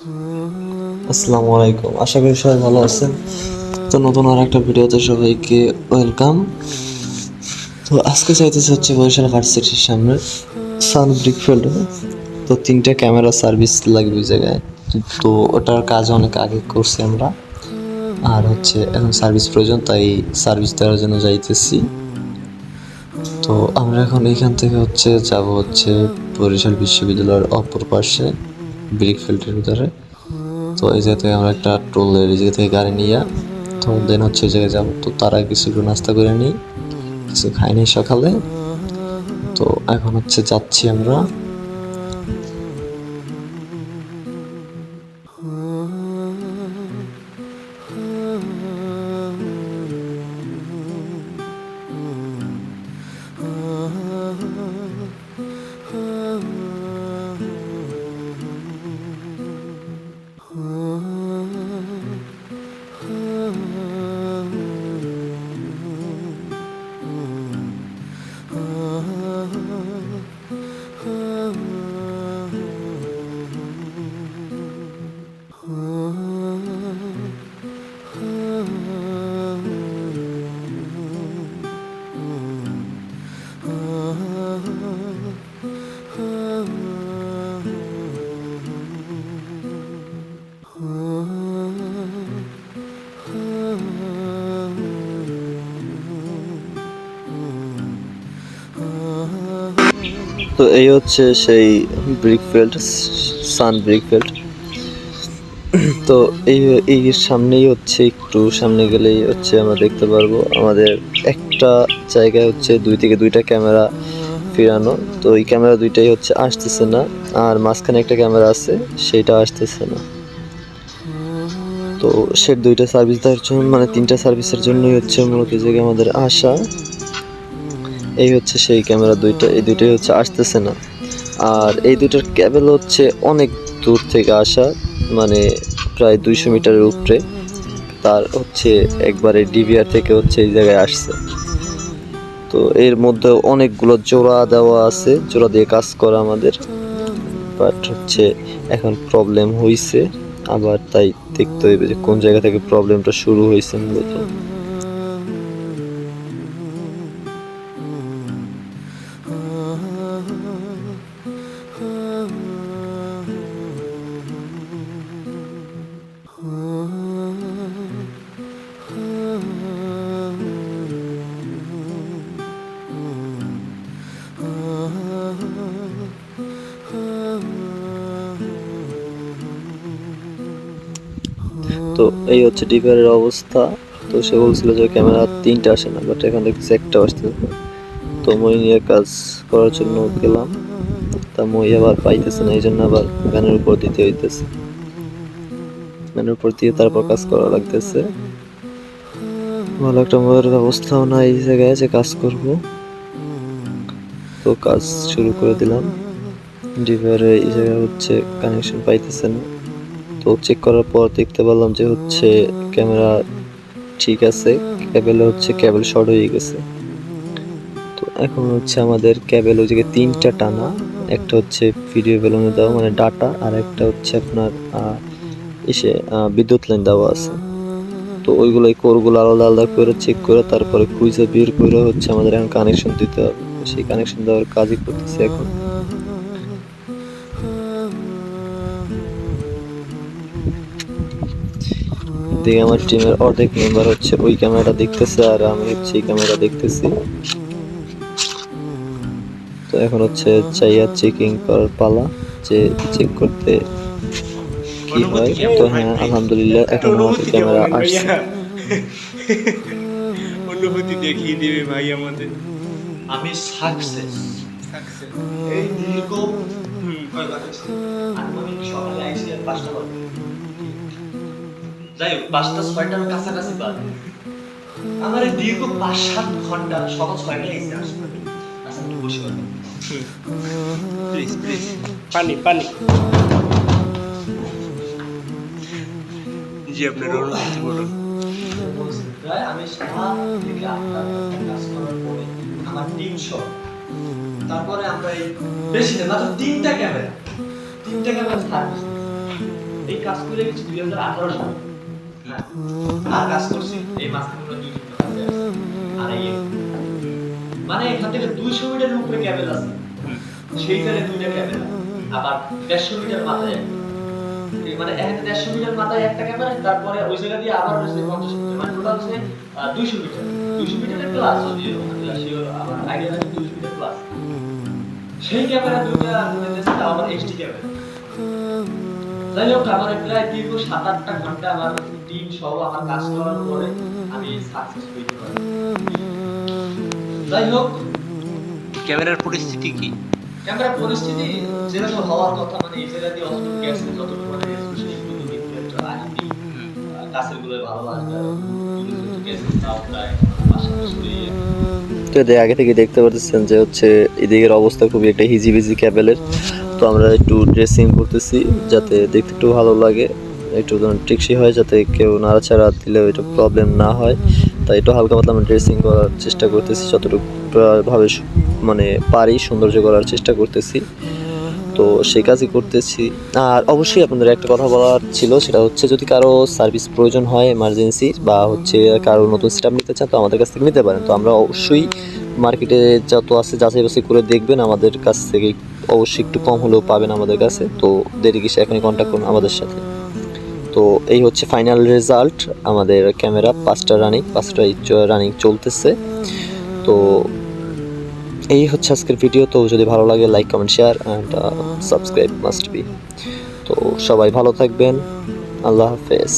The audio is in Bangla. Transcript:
আসসালামু আলাইকুম। আশা করি সবাই ভালো আছেন। তো নতুন আর একটা ভিডিওতে সবাইকে ওয়েলকাম। তো আজকে চাইতেছে হচ্ছে বরিশাল ভার্সিটির সামনে সান ব্রিকফিল্ডে তো তিনটা ক্যামেরা সার্ভিস লাগবে ওই জায়গায়। তো ওটার কাজ অনেক আগে করছি আমরা। আর হচ্ছে এখন সার্ভিস প্রয়োজন, তাই সার্ভিস দেওয়ার জন্য যাইতেছি। তো আমরা এখন এইখান থেকে হচ্ছে যাব হচ্ছে বরিশাল বিশ্ববিদ্যালয়ের অপর পাশে। ব্রিকফিল্ডের ভিতরে। তো এই জায়গাতে আমরা একটা টোল এই জায়গা থেকে গাড়ি নিয়ে, তো দেন হচ্ছে এই জায়গায় যাব। তো তারা কিছু একটু নাস্তা করে নিই। কিছু খাইনি সকালে। তো এখন হচ্ছে যাচ্ছি আমরা তো এই হচ্ছে সেই ব্রিকফিল্ড সান ব্রিকফিল্ড তো এই এই সামনেই হচ্ছে একটু, সামনে গেলেই হচ্ছে আমরা দেখতে পারব আমাদের একটা জায়গায় হচ্ছে দুই থেকে দুইটা ক্যামেরা ফিরানো। তো এই ক্যামেরা দুইটাই হচ্ছে আসতেছে না, আর মাঝখানে একটা ক্যামেরা আছে, সেটা আসতেছে না। তো সে দুইটা সার্ভিস দেওয়ার জন্য মানে তিনটা সার্ভিসের জন্যই হচ্ছে মূলত জায়গায় আমাদের আসা। এই হচ্ছে সেই ক্যামেরা দুইটা, এই দুইটাই হচ্ছে আসতেছে না। আর এই দুইটার ক্যাবেল হচ্ছে অনেক দূর থেকে আসা মানে প্রায় দুইশো মিটারের উপরে। তার হচ্ছে একবারে ডিভিআর থেকে হচ্ছে এই জায়গায় আসছে। তো এর মধ্যে অনেকগুলো জোড়া দেওয়া আছে, জোড়া দিয়ে কাজ করা আমাদের। বাট হচ্ছে এখন প্রবলেম হয়েছে আবার তাই দেখতে হইবে যে কোন জায়গা থেকে প্রবলেমটা শুরু হয়েছে মূলত। তো এই হচ্ছে ডিভিআরের অবস্থা। তো সে বলছিল যে ক্যামেরা তিনটা আসে না বাট এখান থেকে একটা আসতেছে তো মই নিয়ে কাজ করার জন্য গেলাম। তা মই আবার পাইতেছে না এই জন্য আবার গানের উপর দিতে হইতেছে। গানের উপর দিয়ে তারপর কাজ করা লাগতেছে। ভালো একটা মোবাইলের অবস্থাও না এই জায়গায় যে কাজ করব। তো কাজ শুরু করে দিলাম। ডিভিআরে এই জায়গায় হচ্ছে কানেকশন পাইতেছে না। তো চেক করার পর দেখতে পেলাম যে হচ্ছে ক্যামেরা ঠিক আছে ক্যাবেলে হচ্ছে ক্যাবেল শর্ট হয়ে গেছে। তো এখন হচ্ছে আমাদের ক্যাবেল ওই জায়গায় তিনটা টানা, একটা হচ্ছে ভিডিও বেলুনে দেওয়া মানে ডাটা আর একটা হচ্ছে আপনার এসে বিদ্যুৎ লাইন দেওয়া আছে। তো ওইগুলো কোরগুলো আলাদা আলাদা করে চেক করে তারপরে খুঁজে বের করে হচ্ছে আমাদের এখন কানেকশন দিতে হবে। সেই কানেকশন দেওয়ার কাজই করতেছে এখন। দিকে আমার টিমের অর্ধেক মেম্বার হচ্ছে। ওই ক্যামেরাটা দেখতেছে আর আমি হচ্ছে এই ক্যামেরা দেখতেছি। তো এখন হচ্ছে চাইয়া চেকিং করার পালা যে চেক করতে কি হয়। তো হ্যাঁ আলহামদুলিল্লাহ এখন আমাদের ক্যামেরা আসছে। অনুভূতি দেখিয়ে দেবে ভাই আমাদের। আমি সাকসেস সাকসেস এই দীর্ঘ কয় বাজে? আনুমানিক সকালে আইসি আর পাঁচটা বাজে। যাই হোক পাঁচটা ছয়টার কাছাকাছি বাজে আমার এই দীর্ঘ পাঁচ সাত ঘণ্টা সকাল ছয়টায় এসে আসবে আচ্ছা একটু বসে কথা প্লিজ প্লিজ পানি পানি। জি আপনার বলুন। আমি সারা থেকে আপনার কাজ করার পরে আমার তিনশো তারপরে আমরা এই বেশি না মাত্র তিনটা ক্যামেরা তিনটা ক্যামেরা এই কাজ করে গেছি দুই হাজার আঠারো সালে। মানে এখান থেকে দুইশো মিটার উপরে ক্যাবেল আছে। সেইখানে দুইটা ক্যামেরা আবার দেড়শো মিটার মাথায় একটা। মানে এখানে দেড়শো মিটার মাথায় একটা ক্যামেরা তারপরে ওই জায়গা দিয়ে আবার হচ্ছে পঞ্চাশ মিটার। মানে টোটাল হচ্ছে দুইশো মিটার। দুইশো মিটারের যদিও আমার আইডিয়া মিটার প্লাস সেই ক্যামেরা দুইটা ক্যামেরা যাই হোক আমার প্রায় দীর্ঘ সাত আটটা ঘণ্টা আমার টিম সহ আমার কাজ করার পরে আমি সাকসেস হইতে পারি। যাই হোক। ক্যামেরার পরিস্থিতি কি? ক্যামেরার পরিস্থিতি যেরকম হওয়ার কথা মানে এই জায়গা দিয়ে গেছে যতটুকু মানে আসেনি কাছেরগুলো ভালো তো আগে থেকে দেখতে পাচ্ছেন যে হচ্ছে এদিকের অবস্থা খুবই একটা হিজিবিজি ক্যাবেলের। তো আমরা একটু ড্রেসিং করতেছি যাতে দেখতে একটু ভালো লাগে, একটু যেন টেকসই হয় যাতে কেউ নাড়াচাড়া দিলেও এটা প্রবলেম না হয়। তাই একটু হালকা পাতলা আমরা ড্রেসিং করার চেষ্টা করতেছি যতটুকু ভাবে মানে পারি সৌন্দর্য করার চেষ্টা করতেছি। তো সেই কাজই করতেছি। আর অবশ্যই আপনাদের একটা কথা বলার ছিল, সেটা হচ্ছে যদি কারও সার্ভিস প্রয়োজন হয় এমার্জেন্সি বা হচ্ছে কারও নতুন সিস্টেম নিতে চান, তো আমাদের কাছ থেকে নিতে পারেন। তো আমরা অবশ্যই মার্কেটে যত আছে যাচাই বাছাই করে দেখবেন, আমাদের কাছ থেকে অবশ্যই একটু কম হলেও পাবেন আমাদের কাছে। তো দেরি কিসে, এখনই কন্ট্যাক্ট করুন আমাদের সাথে। তো এই হচ্ছে ফাইনাল রেজাল্ট আমাদের ক্যামেরা পাঁচটা রানিং পাঁচটা রানিং চলতেছে। তো এই হচ্ছে আজকের ভিডিও তো যদি ভালো লাগে like comment share and subscribe must be তো সবাই ভালো থাকবেন। আল্লাহ হাফেজ।